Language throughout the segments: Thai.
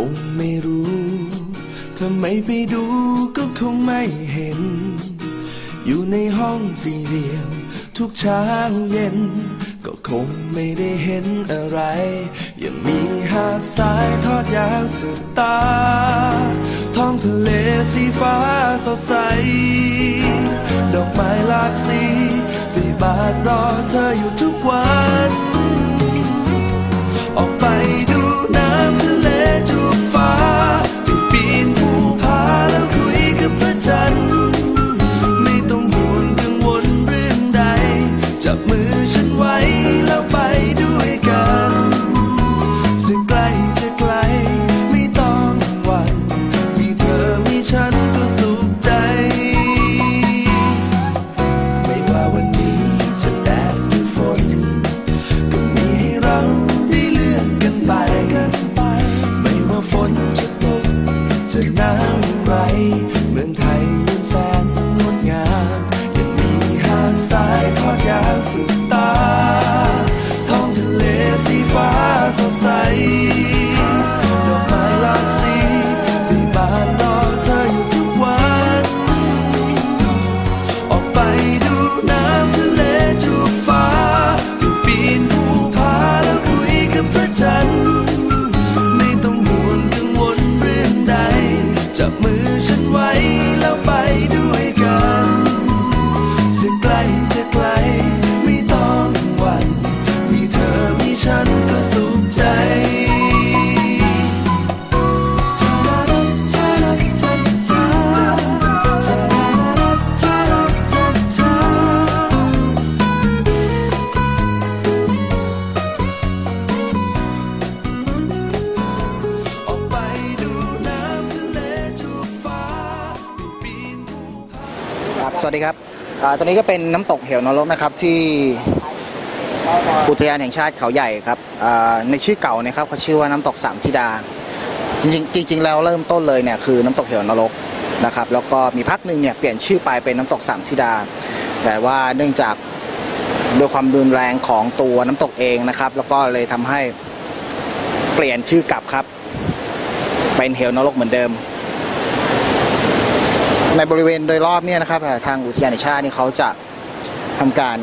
คงไม่รู้ ถ้าไม่ไปดูก็คงไม่เห็น อยู่ในห้องสี่เหลี่ยม ทุกเช้าเย็น ก็คงไม่ได้เห็นอะไร ยังมีหาดทรายทอดยาวสุดตา ท้องทะเลสีฟ้าสดใส ดอกไม้หลากสีปีบานรอเธออยู่ทุกวัน สวัสดีครับตอนนี้ก็เป็นน้ำตกเหวนรกนะครับที่อุทยานแห่งชาติเขาใหญ่ครับในชื่อเก่านะครับเขาชื่อว่าน้ำตกสามธิดา จริงๆจริงแล้วเริ่มต้นเลยเนี่ยคือน้ำตกเหวนรกนะครับ แล้วก็มีพักหนึ่งเนี่ยเปลี่ยนชื่อไปเป็นน้ำตกสามธิดา แต่ว่าเนื่องจากด้วยความรุนแรงของตัวน้ำตกเองนะครับ แล้วก็เลยทำให้เปลี่ยนชื่อกลับครับ เป็นเหวนรกเหมือนเดิม ในบริเวณโดยรอบเนี่ยนะครับทางอุทยานแห่งชาตินี่เขาจะทำการ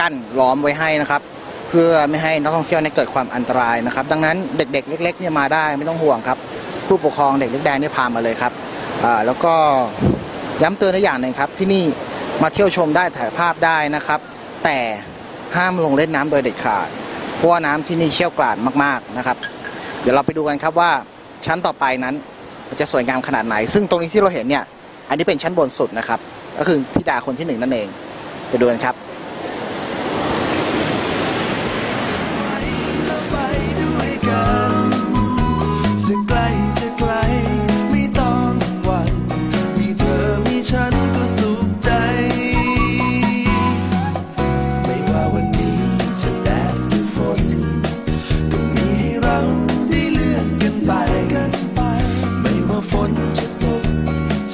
กั้นล้อมไว้ให้นะครับ เพื่อไม่ให้นักท่องเที่ยวเนี่ยเกิดความอันตรายนะครับ ดังนั้นเด็กๆ เล็กๆเนี่ยมาได้ไม่ต้องห่วงครับ ผู้ปกครองเด็กเล็กแดงเนี่ยพามาเลยครับแล้วก็ย้ำเตือนในอย่างหนึ่งครับ ที่นี่มาเที่ยวชมได้ถ่ายภาพได้นะครับ แต่ห้ามลงเล่นน้ำโดยเด็ดขาด เพราะว่าน้ำที่นี่เชี่ยวกราดมากๆนะครับ เดี๋ยวเราไปดูกันครับว่าชั้นต่อไปนั้นจะสวยงามขนาดไหน ซึ่งตรงนี้ที่เราเห็นเนี่ย อันนี้เป็นชั้นบนสุดนะครับ ก็คือธิดาคนที่หนึ่งนั่นเองไปดูกันครับ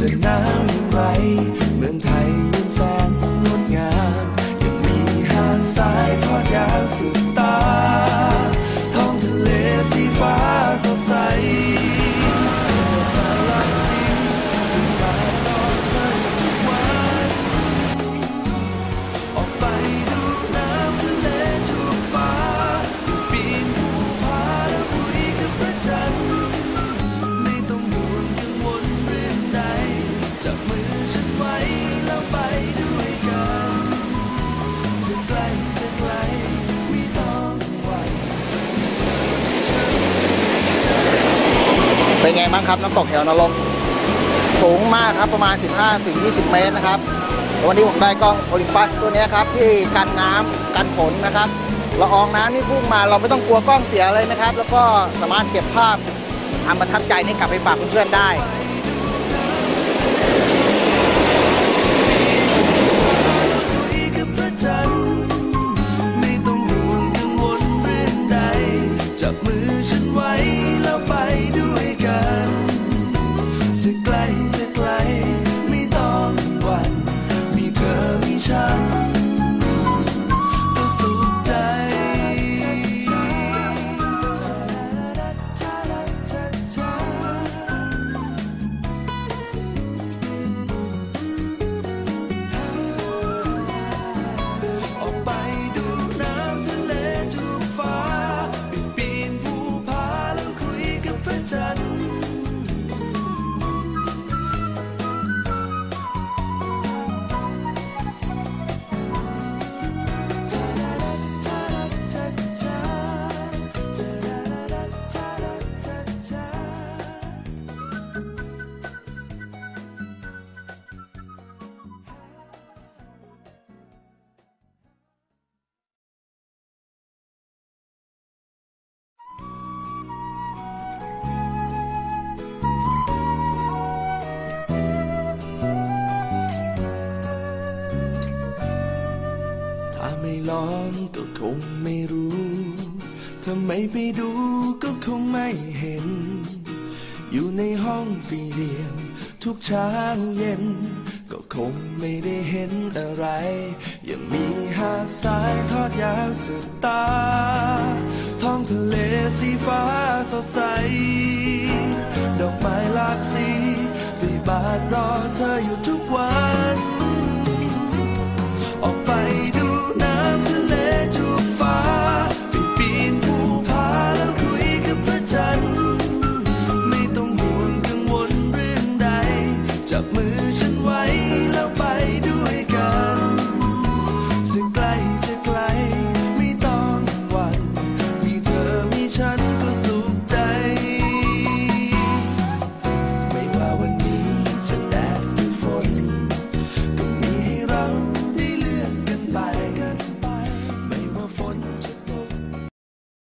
จ เป็นไงบ้างครับน้ำตกเหวนรกสูงมากครับประมาณ 15-20 เมตรนะครับวันนี้ผมได้กล้องโอลิมปัสตัวนี้ครับที่กันน้ำกันฝนนะครับละอองน้ำนี่พุ่งมาเราไม่ต้องกลัวกล้องเสียเลยนะครับ แล้วก็สามารถเก็บภาพทำประทับใจนี้กลับไปฝากเพื่อนๆได้าไม่ร้อนก็คงไม่รู้ ถ้าไม่ไปดูก็คงไม่เห็น อยู่ในห้องสี่เหลี่ยม ทุกเช้าเย็น ก็คงไม่ได้เห็นอะไรยังมีหาดทรายทอดยาวสุดตา ท้องทะเลสีฟ้าสดใส ดอกไม้หลากสีปีบานรอเธอ